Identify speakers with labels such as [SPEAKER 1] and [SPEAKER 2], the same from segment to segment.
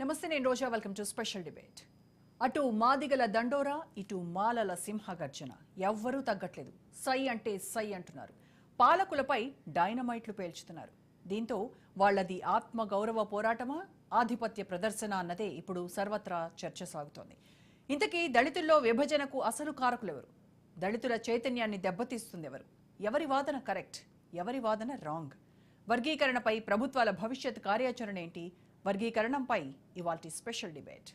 [SPEAKER 1] నమస్తే నేను Roja. Welcome to special debate అటు మాదిగల దండోరా ఇటు మాలల సింహ గర్జన ఎవ్వరూ తగ్గట్లేదు. సై అంటే సై అంటున్నారు. పాలకులపై డైనమైట్లు పేల్చుతున్నారు. దీంతో వాళ్ళది ఆత్మ గౌరవ పోరాటమా ఆధిపత్య ప్రదర్శన అన్నదే ఇప్పుడు సర్వత్రా చర్చ సాగుతోంది. ఇంతకీ దళితుల్లో విభజనకు అసలు కారకులెవరు? దళితుల చైతన్యాన్ని దెబ్బతీస్తుంది ఎవరు? ఎవరి వాదన కరెక్ట్? ఎవరి వాదన రాంగ్? వర్గీకరణపై ప్రభుత్వాల భవిష్యత్ కార్యాచరణ ఏంటి? వర్గీకరణంపై ఇవాల్టి స్పెషల్ డిబేట్.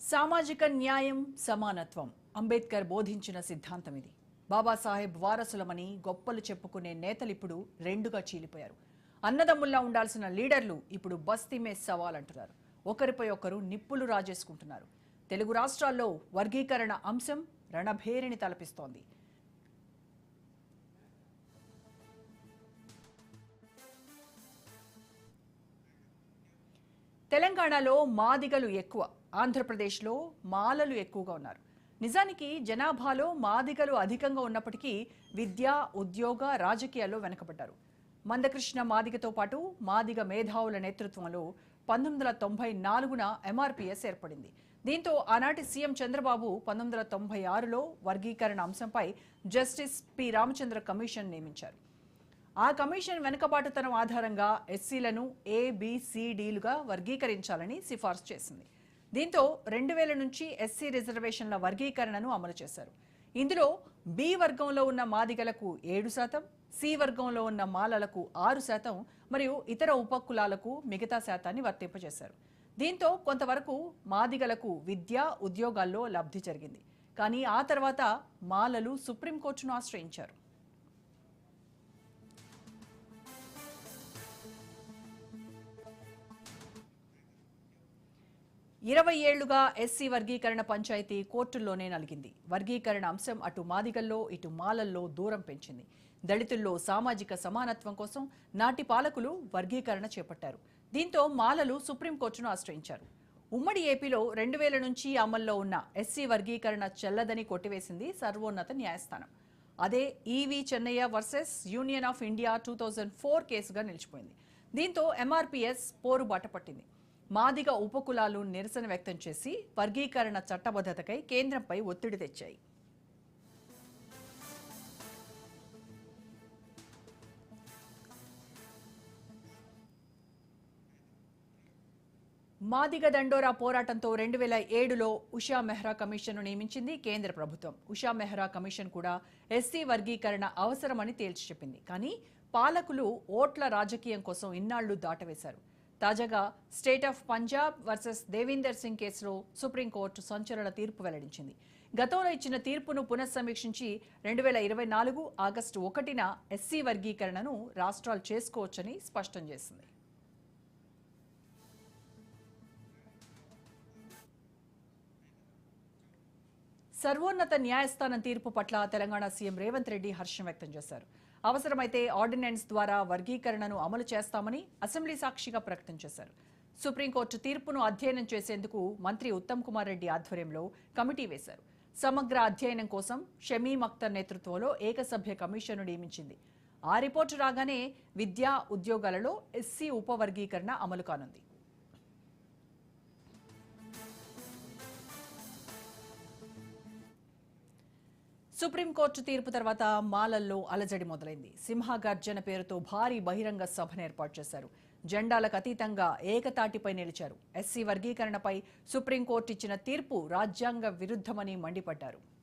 [SPEAKER 1] సామాజిక న్యాయం సమానత్వం. అంబేద్కర్ బోధించిన సిద్ధాంతం ఇది. బాబాసాహెబ్ వారసులమని గొప్పలు చెప్పుకునే నేతలిప్పుడు రెండుగా చీలిపోయారు. అన్నదమ్ముల్లా ఉండాల్సిన లీడర్లు ఇప్పుడు బస్తీమే సవాల్ అంటున్నారు ఒకరిపై ఒకరు నిప్పులు రాజేసుకుంటున్నారు. తెలుగు రాష్ట్రాల్లో వర్గీకరణ అంశం రణభేరిని తలపిస్తోంది. తెలంగాణలో మాదిగలు ఎక్కువ ఆంధ్రప్రదేశ్లో మాలలు ఎక్కువగా ఉన్నారు. నిజానికి జనాభాలో మాదిగలు అధికంగా ఉన్నప్పటికీ విద్య ఉద్యోగ రాజకీయాల్లో వెనకబడ్డారు. మందకృష్ణ మాదిగతో పాటు మాదిగ మేధావుల నేతృత్వంలో పంతొమ్మిది వందల తొంభై నాలుగున ఎంఆర్పీఎస్ ఏర్పడింది. దీంతో ఆనాటి సీఎం చంద్రబాబు పంతొమ్మిది వందల తొంభై ఆరులో వర్గీకరణ అంశంపై జస్టిస్ పి. రామచంద్ర కమిషన్ నియమించారు. ఆ కమిషన్ వెనుకబాటుతనం ఆధారంగా ఎస్సీలను ఏ వర్గీకరించాలని సిఫార్సు చేసింది. దీంతో రెండు వేల నుంచి ఎస్సీ రిజర్వేషన్ల వర్గీకరణను అమలు చేశారు. ఇందులో బి వర్గంలో ఉన్న మాదిగలకు ఏడు శాతం సి వర్గంలో ఉన్న మాలలకు ఆరు శాతం మరియు ఇతర ఉపకులాలకు మిగతా శాతాన్ని వర్తింపజేశారు. దీంతో కొంతవరకు మాదిగలకు విద్య ఉద్యోగాల్లో లబ్ధి జరిగింది. కానీ ఆ తర్వాత మాలలు సుప్రీంకోర్టును ఆశ్రయించారు. ఇరవై ఏళ్ళుగా ఎస్సీ వర్గీకరణ పంచాయతీ కోర్టుల్లోనే నలిగింది. వర్గీకరణ అంశం అటు మాదిగల్లో ఇటు మాలల్లో దూరం పెంచింది. దళితుల్లో సామాజిక సమానత్వం కోసం నాటి పాలకులు వర్గీకరణ చేపట్టారు. దీంతో మాలలు సుప్రీంకోర్టును ఆశ్రయించారు. ఉమ్మడి ఏపీలో రెండు వేల నుంచి అమల్లో ఉన్న ఎస్సీ వర్గీకరణ చెల్లదని కొట్టివేసింది సర్వోన్నత న్యాయస్థానం. అదే EV Chennaiah versus Union of India two thousand four కేసుగా నిలిచిపోయింది. దీంతో ఎంఆర్పీఎస్ పోరుబాట పట్టింది. మాదిగ ఉపకులాలు నిరసన వ్యక్తం చేసి వర్గీకరణ చట్టబద్ధతకై కేంద్రంపై ఒత్తిడి తెచ్చాయి. మాదిగ దండోరా పోరాటంతో రెండు వేల ఏడులో ఉషా మెహ్రా కమిషన్ను నియమించింది కేంద్ర ప్రభుత్వం. ఉషా మెహ్రా కమిషన్ కూడా ఎస్సీ వర్గీకరణ అవసరమని తేల్చి చెప్పింది. కానీ పాలకులు ఓట్ల రాజకీయం కోసం ఇన్నాళ్ళు దాటవేశారు. తాజాగా state of Punjab versus Davinder Singh కేసులో సుప్రీంకోర్టు సంచలన తీర్పు వెల్లడించింది. గతంలో ఇచ్చిన తీర్పును పునఃసమీక్షించి రెండు వేల ఇరవై నాలుగు ఆగస్టు ఒకటిన ఎస్సీ వర్గీకరణను రాష్ట్రాలు చేసుకోవచ్చని స్పష్టం చేసింది. సర్వోన్నత న్యాయస్థానం తీర్పు పట్ల తెలంగాణ సీఎం రేవంత్ రెడ్డి హర్షం వ్యక్తం చేశారు. అవసరమైతే ఆర్డినెన్స్ ద్వారా వర్గీకరణను అమలు చేస్తామని అసెంబ్లీ సాక్షిగా ప్రకటన చేశారు. సుప్రీంకోర్టు తీర్పును అధ్యయనం చేసేందుకు మంత్రి ఉత్తమ్ కుమార్ రెడ్డి ఆధ్వర్యంలో కమిటీ వేశారు. సమగ్ర అధ్యయనం కోసం షమీం అఖ్తర్ నేతృత్వంలో ఏకసభ్య కమిషన్ను నియమించింది. ఆ రిపోర్టు రాగానే విద్యా ఉద్యోగాలలో ఎస్సీ ఉపవర్గీకరణ అమలు కానుంది. సుప్రీంకోర్టు తీర్పు తర్వాత మాలల్లో అలజడి మొదలైంది. సింహగర్జన పేరుతో భారీ బహిరంగ సభను ఏర్పాటు చేశారు. జెండాలకు అతీతంగా ఏకతాటిపై నిలిచారు. ఎస్సీ వర్గీకరణపై సుప్రీంకోర్టు ఇచ్చిన తీర్పు రాజ్యాంగ విరుద్ధమని మండిపడ్డారు.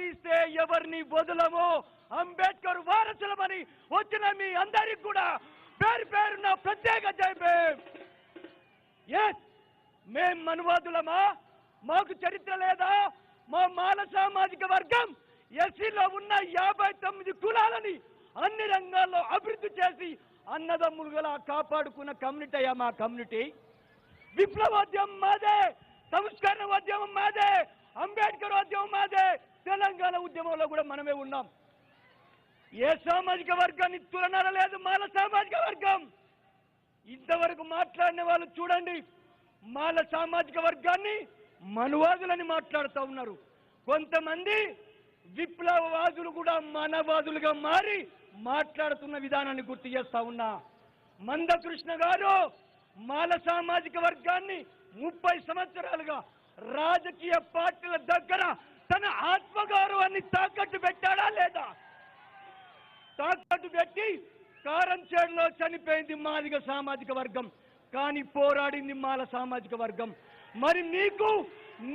[SPEAKER 2] ఆత్మగౌరవం ఎవరిని వదలము అంబేద్కర్ వారసులమని వచ్చిన మీ అందరికి కూడా పేరు పేరున్న ప్రత్యేక జైపే ఎస్ మేం మనువాదులమా? మాకు చరిత్ర లేదా? మా మాల సామాజిక వర్గం ఎస్సీలో ఉన్న యాభై తొమ్మిది కులాలని అన్ని రంగాల్లో అభివృద్ధి చేసి అన్నదమ్ములుగా కాపాడుకున్న కమ్యూనిటీ అయ్యా మా కమ్యూనిటీ. విప్లవోద్యమం మాదే సంస్కరణ ఉద్యమం మాదే అంబేద్కర్ ఉద్యమం మాదే. తెలంగాణ ఉద్యమంలో కూడా మనమే ఉన్నాం. ఏ సామాజిక వర్గాన్ని తులనర లేదు మాల సామాజిక వర్గం. ఇంతవరకు మాట్లాడిన వాళ్ళు చూడండి మాల సామాజిక వర్గాన్ని మనువాదులని మాట్లాడుతూ ఉన్నారు. కొంతమంది విప్లవవాదులు కూడా మనవాదులుగా మారి మాట్లాడుతున్న విధానాన్ని గుర్తు చేస్తా ఉన్నా. మందకృష్ణ గారు మాల సామాజిక వర్గాన్ని ముప్పై సంవత్సరాలుగా రాజకీయ పార్టీల దగ్గర తన ఆత్మగౌరవాన్ని తాకట్టు పెట్టాడా లేదా? తాకట్టు పెట్టి కారంచేడులో చనిపోయింది మాదిగ సామాజిక వర్గం కానీ పోరాడింది మాల సామాజిక వర్గం. మరి నీకు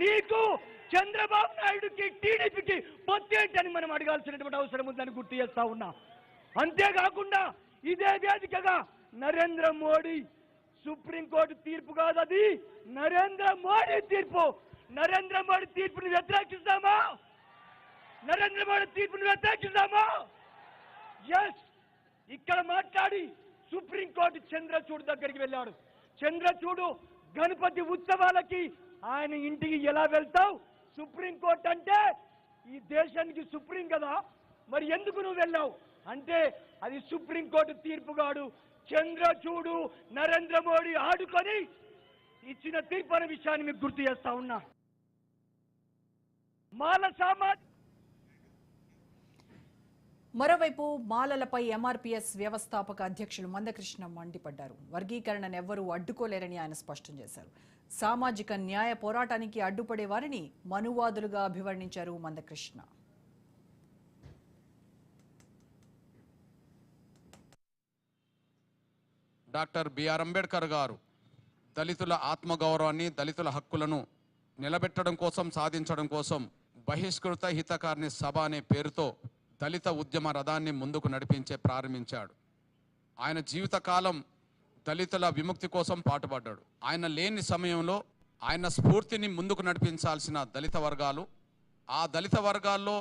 [SPEAKER 2] నీకు చంద్రబాబు నాయుడుకి టీడీపీకి పొత్తేంటని మనం అడగాల్సినటువంటి అవసరం ఉందని గుర్తు చేస్తా ఉన్నా. అంతేకాకుండా ఇదే వేదికగా నరేంద్ర మోడీ సుప్రీంకోర్టు తీర్పు కాదు అది. నరేంద్ర మోడీ తీర్పు. నరేంద్ర మోడీ తీర్పుని వ్యతిరేకిస్తామా నరేంద్ర మోడీ తీర్పుని వ్యతిరేకిస్తామా ఎస్ ఇక్కడ మాట్లాడి సుప్రీంకోర్టు చంద్రచూడు దగ్గరికి వెళ్ళాడు. చంద్రచూడు గణపతి ఉత్సవాలకి ఆయన ఇంటికి ఎలా వెళ్తావు? సుప్రీంకోర్టు అంటే ఈ దేశానికి సుప్రీం కదా. మరి ఎందుకు నువ్వు వెళ్ళావు? అంటే అది సుప్రీంకోర్టు తీర్పుగాడు చంద్రచూడు నరేంద్ర మోడీ ఆడుకొని ఇచ్చిన తీర్పు అనే విషయాన్ని మీకు గుర్తు చేస్తా ఉన్నా. మాల సామాజ్
[SPEAKER 1] మరోవైపు మాలలపై ఎంఆర్పీఎస్ వ్యవస్థాపక అధ్యక్షులు మందకృష్ణ మండిపడ్డారు. వర్గీకరణను ఎవ్వరూ అడ్డుకోలేరని ఆయన స్పష్టం చేశారు. సామాజిక న్యాయ పోరాటానికి అడ్డుపడే వారిని మనువాదులుగా అభివర్ణించారు మందకృష్ణ.
[SPEAKER 3] డాక్టర్ బిఆర్ అంబేద్కర్ గారు దళితుల ఆత్మగౌరవాన్ని దళితుల హక్కులను నిలబెట్టడం కోసం సాధించడం కోసం బహిష్కృత హితకారిణి సభ అనే పేరుతో దళిత ఉద్యమ రథాన్ని ముందుకు నడిపించే ప్రారంభించాడు. ఆయన జీవితకాలం దళితుల విముక్తి కోసం పాటుపడ్డాడు. ఆయన లేని సమయంలో ఆయన స్ఫూర్తిని ముందుకు నడిపించాల్సిన దళిత వర్గాలు ఆ దళిత వర్గాల్లో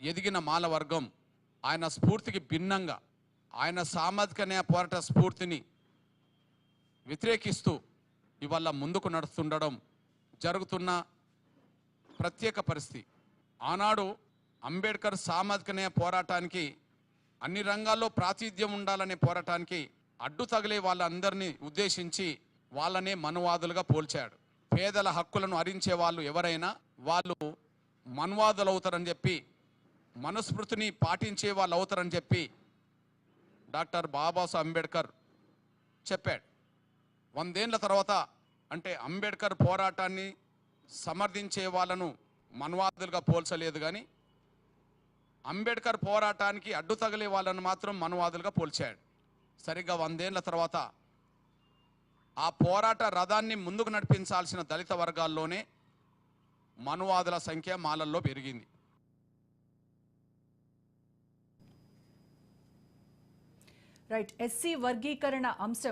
[SPEAKER 3] ఎదిగిన మాల వర్గం ఆయన స్ఫూర్తికి భిన్నంగా ఆయన సామాజిక న్యాయ పోరాట స్ఫూర్తిని వ్యతిరేకిస్తూ ఇవాళ ముందుకు నడుస్తుండడం జరుగుతున్న ప్రత్యేక పరిస్థితి. ఆనాడు అంబేద్కర్ సామాజిక న్యాయ పోరాటానికి అన్ని రంగాల్లో ప్రాతిధ్యం ఉండాలనే పోరాటానికి అడ్డు తగిలే వాళ్ళందరినీ ఉద్దేశించి వాళ్ళనే మనువాదులుగా పోల్చాడు. పేదల హక్కులను హరించే వాళ్ళు ఎవరైనా వాళ్ళు మన్వాదులు అవుతారని చెప్పి మనుస్మృతిని పాటించే వాళ్ళు అవుతారని చెప్పి డాక్టర్ బాబాసాహెబ్ అంబేద్కర్ చెప్పాడు. వందేళ్ళ తర్వాత అంటే అంబేద్కర్ పోరాటాన్ని సమర్థించే వాళ్ళను మన్వాదులుగా పోల్చలేదు కానీ అంబేద్కర్ పోరాటానికి అడ్డు తగిలే వాళ్ళను మాత్రం మనువాదులుగా పోల్చాడు. సరిగ్గా వందేళ్ళ తర్వాత ఆ పోరాట రథాన్ని ముందుకు నడిపించాల్సిన దళిత వర్గాల్లోనే మనువాదుల సంఖ్య మాలల్లో పెరిగింది.
[SPEAKER 1] రైట్ ఎస్సీ వర్గీకరణ అంశం.